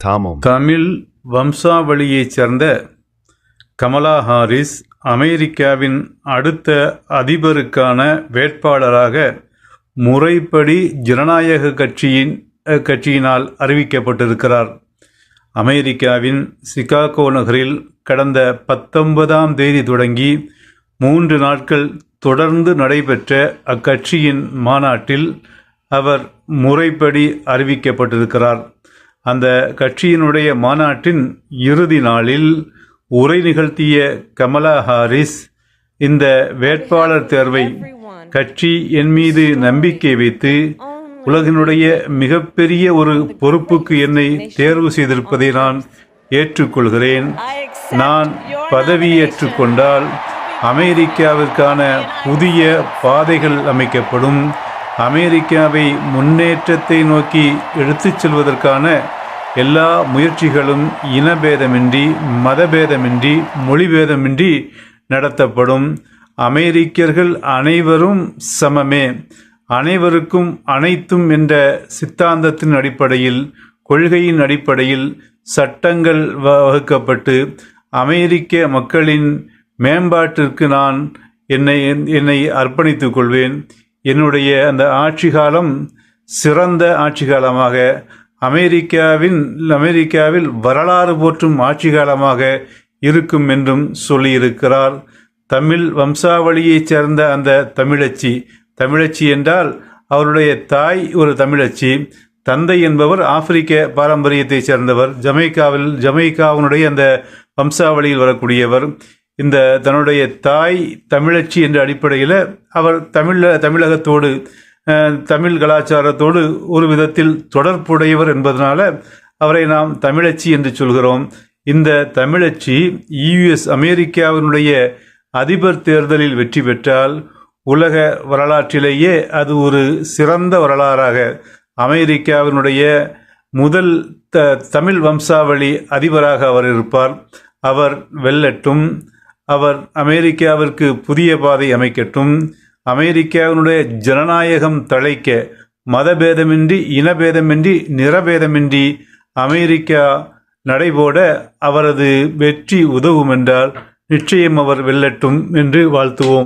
Tamil. Tamil வம்சாவளியைச் சேர்ந்த Kamala Harris அமெரிக்காவின் அடுத்த அதிபருக்கான வேட்பாளராக முறைப்படி ஜனநாயக கட்சியின் கட்சியினால் அறிவிக்கப்பட்டிருக்கிறார் அமெரிக்காவின் சிகாகோ நகரில் கடந்த பத்தொன்பதாம் தேதி தொடங்கி மூன்று நாட்கள் தொடர்ந்து நடைபெற்ற அக்கட்சியின் மாநாட்டில் அவர் முறைப்படி அறிவிக்கப்பட்டிருக்கிறார் அந்த கட்சியினுடைய மாநாட்டின் இறுதி நாளில் உரை நிகழ்த்திய கமலா ஹாரிஸ் இந்த வேட்பாளர் தேர்வை கட்சி என் மீது நம்பிக்கை வைத்து உலகினுடைய மிகப்பெரிய ஒரு பொறுப்புக்கு என்னை தேர்வு செய்திருப்பதை நான் ஏற்றுக்கொள்கிறேன். நான் பதவியேற்றுக் கொண்டால் அமெரிக்காவிற்கான புதிய பாதைகள் அமைக்கப்படும். அமெரிக்காவை முன்னேற்றத்தை நோக்கி எடுத்துச் செல்வதற்கான எல்லா முயற்சிகளும் இனபேதமின்றி மதபேதமின்றி மொழிபேதமின்றி நடத்தப்படும். அமெரிக்கர்கள் அனைவரும் சமமே. அனைவருக்கும் அனைத்தும் என்ற சித்தாந்தத்தின் அடிப்படையில் கொள்கையின் அடிப்படையில் சட்டங்கள் வகுக்கப்பட்டு அமெரிக்க மக்களின் மேம்பாட்டிற்கு நான் என்னை என்னை அர்ப்பணித்துக் கொள்வேன். என்னுடைய அந்த ஆட்சி காலம் சிறந்த ஆட்சி காலமாக அமெரிக்காவின் அமெரிக்காவில் வரலாறு போற்றும் ஆட்சி காலமாக இருக்கும் என்றும் சொல்லியிருக்கிறார். தமிழ் வம்சாவளியைச் சேர்ந்த அந்த தமிழச்சி தமிழச்சி என்றால் அவருடைய தாய் ஒரு தமிழச்சி தந்தை என்பவர் ஆப்பிரிக்க பாரம்பரியத்தைச் சேர்ந்தவர் ஜமைக்காவில் ஜமைக்காவினுடைய அந்த வம்சாவளியில் வரக்கூடியவர். இந்த தன்னுடைய தாய் தமிழச்சி என்ற அடிப்படையில் அவர் தமிழ தமிழகத்தோடு தமிழ் கலாச்சாரத்தோடு ஒரு விதத்தில் தொடர்புடையவர் என்பதனால அவரை நாம் தமிழச்சி என்று சொல்கிறோம். இந்த தமிழச்சி யுஎஸ் அமெரிக்காவினுடைய அதிபர் தேர்தலில் வெற்றி பெற்றால் உலக வரலாற்றிலேயே அது ஒரு சிறந்த வரலாறாக அமெரிக்காவினுடைய முதல் த தமிழ் வம்சாவளி அதிபராக அவர் இருப்பார். அவர் வெல்லட்டும். அவர் அமெரிக்காவிற்கு புதிய பாதை அமைக்கட்டும். அமெரிக்காவினுடைய ஜனநாயகம் தழைக்க மதபேதமின்றி இனபேதமின்றி நிறபேதமின்றி அமெரிக்கா நடைபோட அவரது வெற்றி உதவும் என்றால் நிச்சயம் அவர் வெல்லட்டும் என்று வாழ்த்துவோம்.